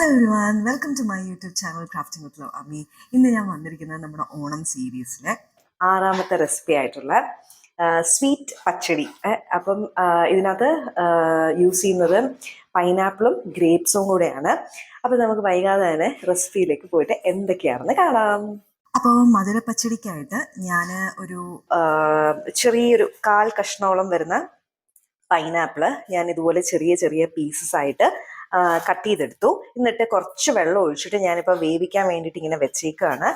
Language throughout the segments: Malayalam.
Hello everyone welcome to my YouTube channel crafting with law അമ്മി ഇന്ന് ഞാൻ വന്നിരിക്കുന്നത് നമ്മുടെ ഓണം സീരീസിലെ ആറാമത്തെ റെസിപ്പി ആയിട്ടുള്ള സ്വീറ്റ് പച്ചടി. അപ്പം ഇതിനകത്ത് യൂസ് ചെയ്യുന്നത് പൈനാപ്പിളും ഗ്രേപ്സും കൂടെയാണ്. അപ്പം നമുക്ക് വൈകാതെ തന്നെ റെസിപ്പിയിലേക്ക് പോയിട്ട് എന്തൊക്കെയാണെന്ന് കാണാം. അപ്പോൾ മധുര പച്ചടിക്കായിട്ട് ഞാൻ ഒരു ചെറിയൊരു കാൽ കഷ്ണോളം വരുന്ന പൈനാപ്പിൾ ഞാൻ ഇതുപോലെ ചെറിയ ചെറിയ പീസസ് ആയിട്ട് കട്ട് ചെയ്തെടുത്തു. എന്നിട്ട് കുറച്ച് വെള്ളം ഒഴിച്ചിട്ട് ഞാനിപ്പോൾ വേവിക്കാൻ വേണ്ടിയിട്ട് ഇങ്ങനെ വെച്ചേക്കാണ്.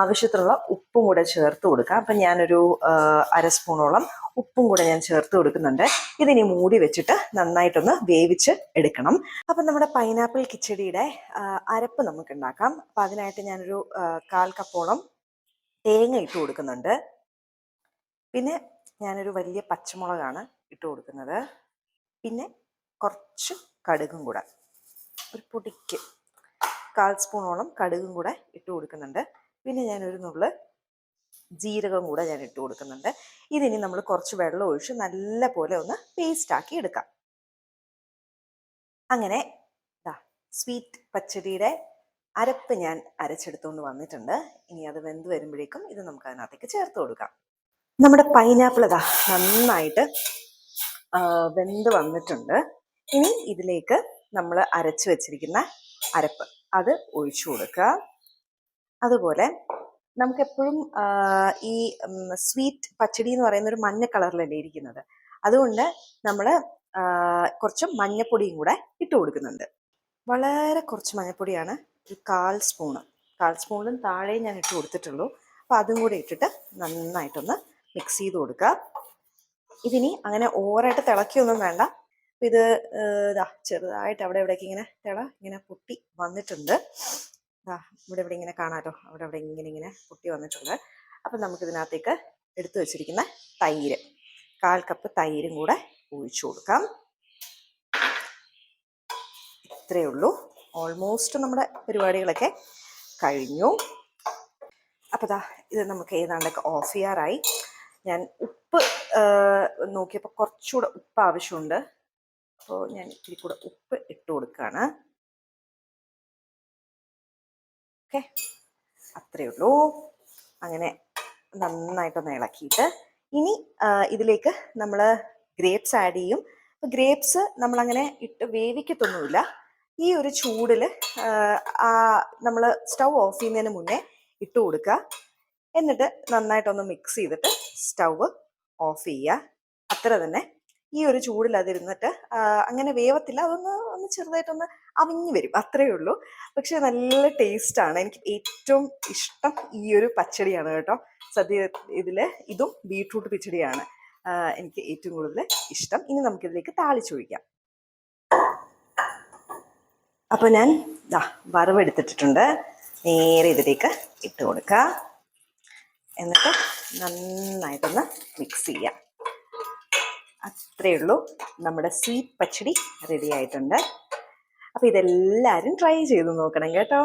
ആവശ്യത്തിനുള്ള ഉപ്പും കൂടെ ചേർത്ത് കൊടുക്കാം. അപ്പം ഞാനൊരു അര സ്പൂണോളം ഉപ്പും കൂടെ ഞാൻ ചേർത്ത് കൊടുക്കുന്നുണ്ട്. ഇതിനി മൂടി വെച്ചിട്ട് നന്നായിട്ടൊന്ന് വേവിച്ച് എടുക്കണം. അപ്പം നമ്മുടെ പൈനാപ്പിൾ കിച്ചടിയുടെ അരപ്പ് നമുക്ക് ഉണ്ടാക്കാം അപ്പം അതിനായിട്ട് ഞാനൊരു കാൽ കപ്പോളം തേങ്ങ ഇട്ട് കൊടുക്കുന്നുണ്ട്. പിന്നെ ഞാനൊരു വലിയ പച്ചമുളകാണ് ഇട്ട് കൊടുക്കുന്നത്. പിന്നെ കുറച്ച് കടുകും കൂടെ. ഒരു പൊടിക്ക് കാൽ സ്പൂണോളം കടുകും കൂടെ ഇട്ട് കൊടുക്കുന്നുണ്ട്. പിന്നെ ഞാനൊരു നുള്ള് ജീരകം കൂടെ ഞാൻ ഇട്ട് കൊടുക്കുന്നുണ്ട്. ഇതിനി നമ്മൾ കുറച്ച് വെള്ളം ഒഴിച്ച് നല്ല പോലെ ഒന്ന് പേസ്റ്റ് ആക്കി എടുക്കാം. അങ്ങനെ ദാ സ്വീറ്റ് പച്ചടിയുടെ അരപ്പ് ഞാൻ അരച്ചെടുത്തുകൊണ്ട് വന്നിട്ടുണ്ട്. ഇനി അത് വെന്ത് വരുമ്പോഴേക്കും ഇത് നമുക്ക് അതിനകത്തേക്ക് ചേർത്ത് കൊടുക്കാം. നമ്മുടെ പൈനാപ്പിൾ ഇതാ നന്നായിട്ട് വെന്ത് വന്നിട്ടുണ്ട്. ഇനി ഇതിലേക്ക് നമ്മൾ അരച്ചു വെച്ചിരിക്കുന്ന അരപ്പ്. അത് ഒഴിച്ചു കൊടുക്കുക. അതുപോലെ നമുക്കെപ്പോഴും ഈ സ്വീറ്റ് പച്ചടി എന്ന് പറയുന്ന ഒരു മഞ്ഞ കളറിലല്ലേ ഇരിക്കുന്നത്. അതുകൊണ്ട് നമ്മൾ കുറച്ച് മഞ്ഞപ്പൊടിയും കൂടെ ഇട്ട് കൊടുക്കുന്നുണ്ട്. വളരെ കുറച്ച് മഞ്ഞപ്പൊടിയാണ് ഒരു കാൽ സ്പൂണ്. കാൽ സ്പൂണിലും താഴെ ഞാൻ ഇട്ട് കൊടുത്തിട്ടുള്ളൂ. അപ്പോൾ അതും കൂടെ ഇട്ടിട്ട് നന്നായിട്ടൊന്ന് മിക്സ് ചെയ്ത് കൊടുക്കുക. ഇതിനി അങ്ങനെ ഓവറായിട്ട് തിളക്കിയൊന്നും വേണ്ട. അപ്പൊ ഇത് ഇതാ ചെറുതായിട്ട് അവിടെ ഇവിടേക്ക് ഇങ്ങനെ തിള ഇങ്ങനെ പൊട്ടി വന്നിട്ടുണ്ട്. ദാ ഇവിടെ ഇവിടെ ഇങ്ങനെ കാണാമല്ലോ അവിടെ അവിടെ ഇങ്ങനെ ഇങ്ങനെ പൊട്ടി വന്നിട്ടുണ്ട്. അപ്പം നമുക്കിതിനകത്തേക്ക് എടുത്തു വെച്ചിരിക്കുന്ന തൈര് കാൽ കപ്പ് തൈരും കൂടെ ഒഴിച്ചു കൊടുക്കാം. ഇത്രയേ ഉള്ളൂ. ഓൾമോസ്റ്റ് നമ്മുടെ പരിപാടികളൊക്കെ കഴിഞ്ഞു. അപ്പോൾ ദാ ഇത് നമുക്ക് ഏതാണ്ടൊക്കെ ഓഫ് ചെയ്യാറായി. ഞാൻ ഉപ്പ് നോക്കിയപ്പോൾ കുറച്ചുകൂടെ ഉപ്പ് ആവശ്യമുണ്ട്. അപ്പോൾ ഞാൻ ഇത്തിരി കൂടെ ഉപ്പ് ഇട്ട് കൊടുക്കുകയാണ് ഓക്കെ. അത്രയേ ഉള്ളൂ. അങ്ങനെ നന്നായിട്ടൊന്ന് ഇളക്കിയിട്ട് ഇനി ഇതിലേക്ക് നമ്മൾ ഗ്രേപ്സ് ആഡ് ചെയ്യും. അപ്പോൾ ഗ്രേപ്സ് നമ്മളങ്ങനെ ഇട്ട് വേവിക്കത്തൊന്നുമില്ല. ഈ ഒരു ചൂടിൽ നമ്മൾ സ്റ്റൗ ഓഫ് ചെയ്യുന്നതിന് മുന്നേ ഇട്ട് കൊടുക്കുക. എന്നിട്ട് നന്നായിട്ടൊന്ന് മിക്സ് ചെയ്തിട്ട് സ്റ്റൗ ഓഫ് ചെയ്യുക. അത്ര തന്നെ ഈ ഒരു ചൂടിൽ അതിരുന്നിട്ട് അങ്ങനെ വേവത്തില്ല. അതൊന്ന് ഒന്ന് ചെറുതായിട്ടൊന്ന് അവിഞ്ഞു വരും. അത്രയേ ഉള്ളൂ. പക്ഷെ നല്ല ടേസ്റ്റാണ്. എനിക്ക് ഏറ്റവും ഇഷ്ടം ഈ ഒരു പച്ചടിയാണ് കേട്ടോ. സദ്യ ഇതിൽ ഇതും ബീട്രൂട്ട് പച്ചടിയാണ്. എനിക്ക് ഏറ്റവും കൂടുതൽ ഇഷ്ടം. ഇനി നമുക്കിതിലേക്ക് താളിച്ചൊഴിക്കാം. അപ്പോൾ ഞാൻ ദാ വറവെടുത്തിട്ടിട്ടുണ്ട്. നേരെ ഇതിലേക്ക് ഇട്ട് കൊടുക്കുക എന്നിട്ട് നന്നായിട്ടൊന്ന് മിക്സ് ചെയ്യാം. അത്രയേ ഉള്ളൂ നമ്മുടെ സ്വീറ്റ് പച്ചടി റെഡി ആയിട്ടുണ്ട്. അപ്പോൾ ഇതെല്ലാവരും ട്രൈ ചെയ്ത് നോക്കണം കേട്ടോ.